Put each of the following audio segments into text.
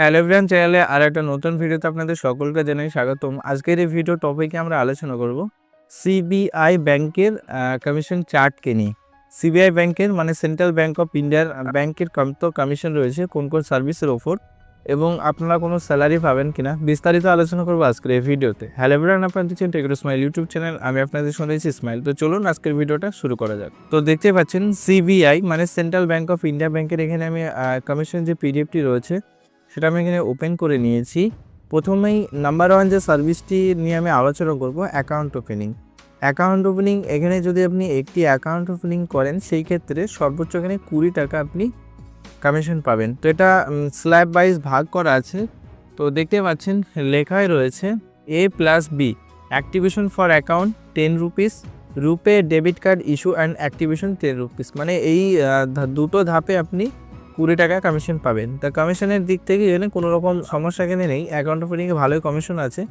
Hello চ্যানেলে আর একটা নতুন ভিডিওতে আপনাদের সকলকে জানাই স্বাগতম। আজকের এই ভিডিও টপিকে আমরা আলোচনা করব সিবিআই ব্যাংকের কমিশন চার্টকে নিয়ে। সিবিআই ব্যাংকের মানে সেন্ট্রাল ব্যাংক অফ ইন্ডিয়ার ব্যাংকের কত কমিশন রয়েছে কোন কোন সার্ভিসের ওপর এবং আপনারা কোনো স্যালারি পাবেন কিনা বিস্তারিত আলোচনা করব আজকের এই ভিডিওতে হ্যালো এভরিওয়ান আপনারা দেখছেন টেকরো স্মাইল ইউটিউব চ্যানেল আমি আপনাদের শুনেছি স্মাইল তো চলুন আজকের ভিডিওটা শুরু করা যাক। তো দেখতে পাচ্ছেন সিবিআই মানে সেন্ট্রাল ব্যাংক অফ ইন্ডিয়া ব্যাংকের এখানে আমি কমিশন যে পিডিএফটি রয়েছে সেটা আমি এখানে ওপেন করে নিয়েছি। প্রথমেই নাম্বার ওয়ান যে সার্ভিসটি নিয়ে আমি আলোচনা করব অ্যাকাউন্ট ওপেনিং অ্যাকাউন্ট ওপেনিং এখানে যদি আপনি একটি অ্যাকাউন্ট ওপেনিং করেন, সেই ক্ষেত্রে সর্বোচ্চ এখানে কুড়ি টাকা আপনি কমিশন পাবেন। তো এটা স্ল্যাব ওয়াইজ ভাগ করা আছে। তো দেখতে পাচ্ছেন, লেখায় রয়েছে A plus B activation for account ten rupees RuPay debit card issue and activation ten rupees মানে এই দুটো ধাপে আপনি কুড়ি টাকা কমিশন পাবেন। তা কমিশনের দিক থেকে এখানে কোনো রকম সমস্যা এখানে নেই। অ্যাকাউন্ট ওপেনিংয়ে ভালোই কমিশন আছে।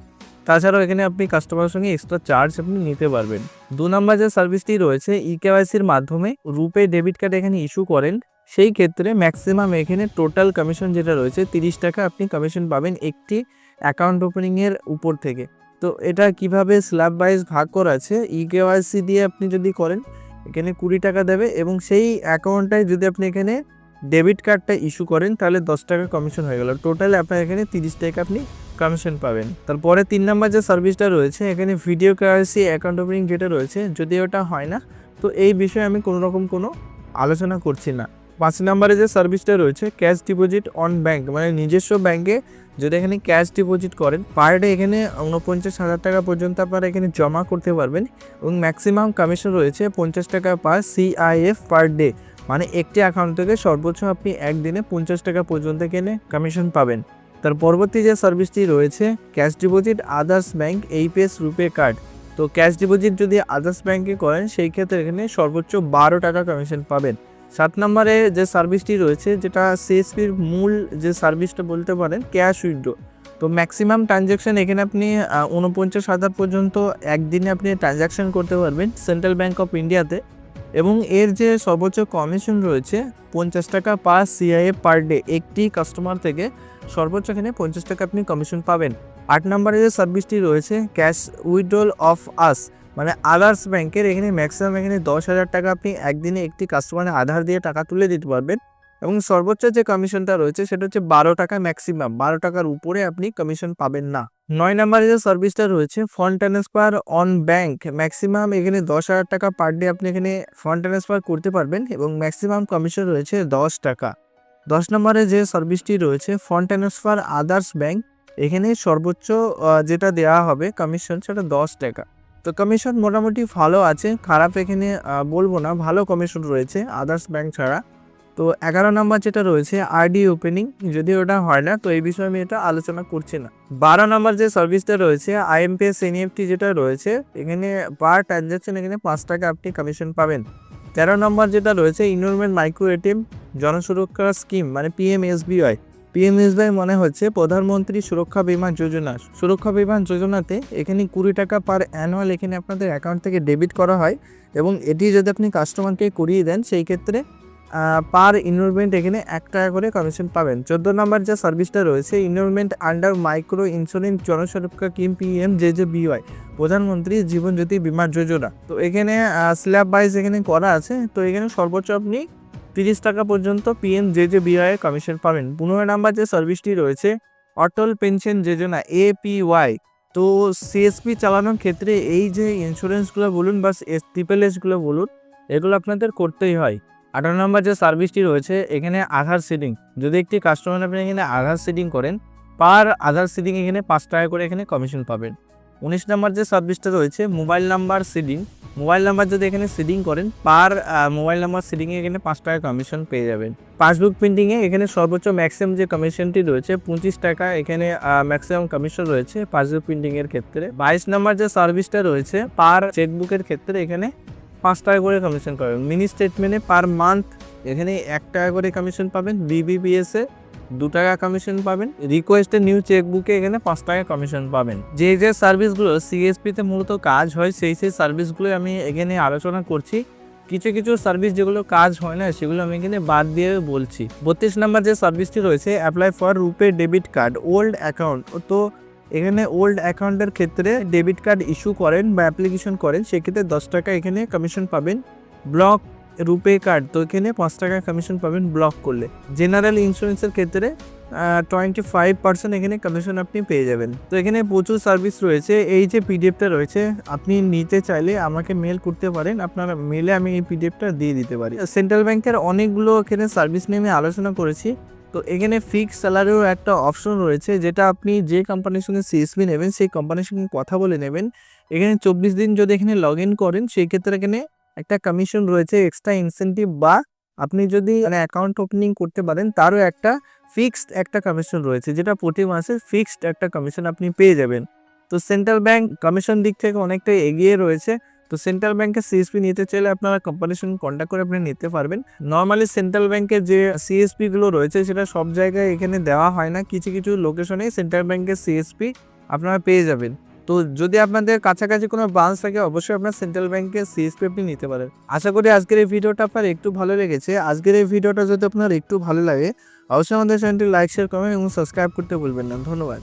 তাছাড়াও এখানে আপনি কাস্টমারের সঙ্গে এক্সট্রা চার্জ আপনি নিতে পারবেন। দু নম্বর যে সার্ভিসটি রয়েছে ই কেওয়াইসির মাধ্যমে রুপে ডেবিট কার্ড এখানে ইস্যু করেন। সেই ক্ষেত্রে ম্যাক্সিমাম এখানে টোটাল কমিশন যেটা রয়েছে, তিরিশ টাকা আপনি কমিশন পাবেন একটি অ্যাকাউন্ট ওপেনিংয়ের উপর থেকে। তো এটা কীভাবে স্ল্যাব ওয়াইজ ভাগ করা আছে ই কেওয়াইসি দিয়ে আপনি যদি করেন, এখানে কুড়ি টাকা দেবে এবং সেই অ্যাকাউন্টটায় যদি আপনি এখানে ডেবিট কার্ডটা ইস্যু করেন, তাহলে দশ টাকা কমিশন হয়ে গেল। টোটাল আপনার এখানে তিরিশ টাকা আপনি কমিশন পাবেন। তারপরে তিন নাম্বার যে সার্ভিসটা রয়েছে, এখানে ভিডিও কারেন্সি, অ্যাকাউন্ট ওপেনিং যেটা রয়েছে, যদি ওটা হয় না, তো এই বিষয়ে আমি কোনো রকম কোনো আলোচনা করছি না। পাঁচ নম্বরে যে সার্ভিসটা রয়েছে, ক্যাশ ডিপোজিট অন ব্যাংক মানে নিজস্ব ব্যাংকে যদি এখানে ক্যাশ ডিপোজিট করেন, পার ডে এখানে উনপঞ্চাশ হাজার টাকা পর্যন্ত আপনারা এখানে জমা করতে পারবেন এবং ম্যাক্সিমাম কমিশন রয়েছে পঞ্চাশ টাকা পার সিআইএফ পার ডে মানে একটি অ্যাকাউন্ট থেকে সর্বোচ্চ আপনি একদিনে পঞ্চাশ টাকা পর্যন্ত কেনে কমিশন পাবেন। তার পরবর্তী যে সার্ভিসটি রয়েছে cash deposit others bank AEPS RuPay card তো ক্যাশ ডিপোজিট যদি আদার্স ব্যাঙ্কে করেন, সেই ক্ষেত্রে এখানে সর্বোচ্চ বারো টাকা কমিশন পাবেন। সাত নম্বরে যে সার্ভিসটি রয়েছে, যেটা সিএসপির মূল যে সার্ভিসটা বলতে পারেন ক্যাশ উইথড্র তো ম্যাক্সিমাম ট্রানজ্যাকশন এখানে আপনি উনপঞ্চাশ হাজার পর্যন্ত একদিনে আপনি ট্রানজ্যাকশন করতে পারবেন। সেন্ট্রাল ব্যাঙ্ক অফ ইন্ডিয়াতে এবং এর যে সর্বোচ্চ কমিশন রয়েছে, পঞ্চাশ টাকা পার সিআইএ পার ডে একটি কাস্টমার থেকে সর্বোচ্চ এখানে পঞ্চাশ টাকা আপনি কমিশন পাবেন। আট নম্বরে যে সার্ভিসটি রয়েছে ক্যাশ উইড্রল অফ আস মানে আদার্স ব্যাংকের এখানে ম্যাক্সিমাম এখানে দশ হাজার টাকা আপনি একদিনে একটি কাস্টমারের আধার দিয়ে টাকা তুলে দিতে পারবেন। এবং সর্বোচ্চ যে কমিশনটা রয়েছে সেটা হচ্ছে বারো টাকা ম্যাক্সিমাম বারো টাকার উপরে আপনি কমিশন পাবেন না। নয় নম্বরে যে সার্ভিসটা রয়েছে fund transfer on bank maximum এখানে দশ হাজার টাকা পার ডে আপনি এখানে ফান্ড ট্রান্সফার করতে পারবেন এবং ম্যাক্সিমাম কমিশন রয়েছে দশ টাকা। দশ নম্বরে যে সার্ভিসটি রয়েছে ফান্ড ট্রান্সফার আদার্স ব্যাংক এখানে সর্বোচ্চ যেটা দেওয়া হবে কমিশন সেটা দশ টাকা। তো কমিশন মোটামুটি ভালো আছে, খারাপ এখানে বলব না, ভালো কমিশন রয়েছে আদার্স ব্যাংক ছাড়া। তো এগারো নম্বর যেটা রয়েছে আরডি ওপেনিং যদি ওটা হয় না, তো এই বিষয়ে আমি এটা আলোচনা করছি না। বারো নম্বর যে সার্ভিসটা রয়েছে আইএমপিএস এনইএফটি যেটা রয়েছে, এখানে পার ট্রানজ্যাকশন এখানে পাঁচ টাকা আপনি কমিশন পাবেন। তেরো নম্বর যেটা রয়েছে investment micro ATM Jansuraksha scheme মানে পিএমএসবিওয়াই পিএমএসবিআই মনে হচ্ছে প্রধানমন্ত্রী সুরক্ষা বিমা যোজনা। সুরক্ষা বিমা যোজনাতে এখানে কুড়ি টাকা পার অ্যানুয়াল এখানে আপনাদের অ্যাকাউন্ট থেকে ডেবিট করা হয় এবং এটি যদি আপনি কাস্টমারকে করিয়ে দেন, সেই ক্ষেত্রে পার ইনভেস্টমেন্ট এখানে এক টাকা করে কমিশন পাবেন। চোদ্দ নম্বর যে সার্ভিসটা রয়েছে investment under micro insurance Jansuraksha scheme P M J J B Y Pradhanmantri Jeevan Jyoti বীমা যোজনা। তো এখানে স্ল্যাব বাইজ এখানে করা আছে, তো এখানে সর্বোচ্চ আপনি তিরিশ টাকা পর্যন্ত PM J J BY commission পাবেন। পনেরো নাম্বার যে সার্ভিসটি রয়েছে, অটল পেনশন যোজনা এপিওয়াই তো সিএসপি চালানোর ক্ষেত্রে এই যে ইন্স্যুরেন্সগুলো বলুন বা ট্রিপল এসগুলো বলুন, এগুলো আপনাদের করতেই হয়। আঠারো নম্বর যে সার্ভিসটি রয়েছে, এখানে আধার সিডিং যদি একটি কাস্টমার আপনি এখানে আধার সিডিং করেন পার আধার সিডিং এখানে পাঁচ টাকা করে এখানে কমিশন পাবেন। উনিশ নম্বর যে সার্ভিসটা রয়েছে mobile number seeding mobile number যদি এখানে সিডিং করেন পার মোবাইল নাম্বার সিডিংয়ে এখানে পাঁচ টাকা কমিশন পেয়ে যাবেন। পাসবুক প্রিন্টিংয়ে এখানে সর্বোচ্চ ম্যাক্সিমাম যে কমিশনটি রয়েছে, পঁচিশ টাকা এখানে ম্যাক্সিমাম কমিশন রয়েছে পাসবুক প্রিন্টিংয়ের ক্ষেত্রে। বাইশ নম্বর যে সার্ভিসটা রয়েছে পার চেকবুকের ক্ষেত্রে এখানে পাঁচ টাকা করে কমিশন পাবেন মিনি স্টেটমেন্টে পার মান্থ এখানে এক টাকা করে কমিশন পাবেন বিবিপিএস এ দু টাকা কমিশন পাবেন রিকোয়েস্টে নিউ চেকবুকে এখানে পাঁচ টাকা কমিশন পাবেন। যে যে সার্ভিসগুলো সিএসপিতে মূলত কাজ হয়, সেই সেই সার্ভিসগুলো আমি এখানে আলোচনা করছি। কিছু কিছু সার্ভিস যেগুলো কাজ হয় না, সেগুলো আমি এখানে বাদ দিয়ে বলছি। বত্রিশ নাম্বার যে সার্ভিসটি রয়েছে apply for RuPay debit card old account তো এখানে ওল্ড অ্যাকাউন্টের ক্ষেত্রে ডেবিট কার্ড ইস্যু করেন বা অ্যাপ্লিকেশন করেন, সেক্ষেত্রে দশ টাকা এখানে কমিশন পাবেন ব্লক রুপে কার্ড তো এখানে পাঁচ টাকা কমিশন পাবেন ব্লক করলে। জেনারেল ইন্স্যুরেন্সের ক্ষেত্রে টোয়েন্টি ফাইভ পার্সেন্ট এখানে কমিশন আপনি পেয়ে যাবেন। তো এখানে প্রচুর সার্ভিস রয়েছে। এই যে পিডিএফটা রয়েছে, আপনি নিতে চাইলে আমাকে মেল করতে পারেন। আপনার মেলে আমি এই পিডিএফটা দিয়ে দিতে পারি। সেন্ট্রাল ব্যাংকের অনেকগুলো এখানে সার্ভিস নিয়ে আমি আলোচনা করেছি। তো এখানে ফিক্স স্যালারিও একটা অপশন রয়েছে, যেটা আপনি যে কোম্পানির সঙ্গে সিএসপি নেবেন, সেই কোম্পানির সঙ্গে কথা বলে নেবেন। এখানে চব্বিশ দিন যদি এখানে লগ ইন করেন, সেই ক্ষেত্রে এখানে একটা কমিশন রয়েছে এক্সট্রা ইনসেন্টিভ বা আপনি যদি মানে অ্যাকাউন্ট ওপেনিং করতে পারেন, তারও একটা ফিক্সড একটা কমিশন রয়েছে, যেটা প্রতি মাসে ফিক্সড একটা কমিশন আপনি পেয়ে যাবেন। তো সেন্ট্রাল ব্যাংক কমিশন দিক থেকে অনেকটা এগিয়ে রয়েছে। তো সেন্ট্রাল ব্যাংকের সিএসপি নিতে চাইলে আপনারা কোম্পানির সঙ্গে কন্ট্যাক্ট করে আপনি নিতে পারবেন। নর্মালি সেন্ট্রাল ব্যাংকের যে সিএসপি গুলো রয়েছে, সেটা সব জায়গায় এখানে দেওয়া হয় না। কিছু কিছু লোকেশনে সেন্ট্রাল ব্যাংকের সিএসপি আপনারা পেয়ে যাবেন। তো যদি আপনাদের কাছাকাছি কোনো ব্রাঞ্চ থাকে, অবশ্যই আপনার সেন্ট্রাল ব্যাংকের সিএসপি আপনি নিতে পারেন। আশা করি আজকের এই ভিডিওটা আপনার একটু ভালো লেগেছে। আজকের এই ভিডিওটা যদি আপনার একটু ভালো লাগে, অবশ্যই আমাদের চ্যানেলটি লাইক শেয়ার করবেন এবং সাবস্ক্রাইব করতে ভুলবেন না। ধন্যবাদ।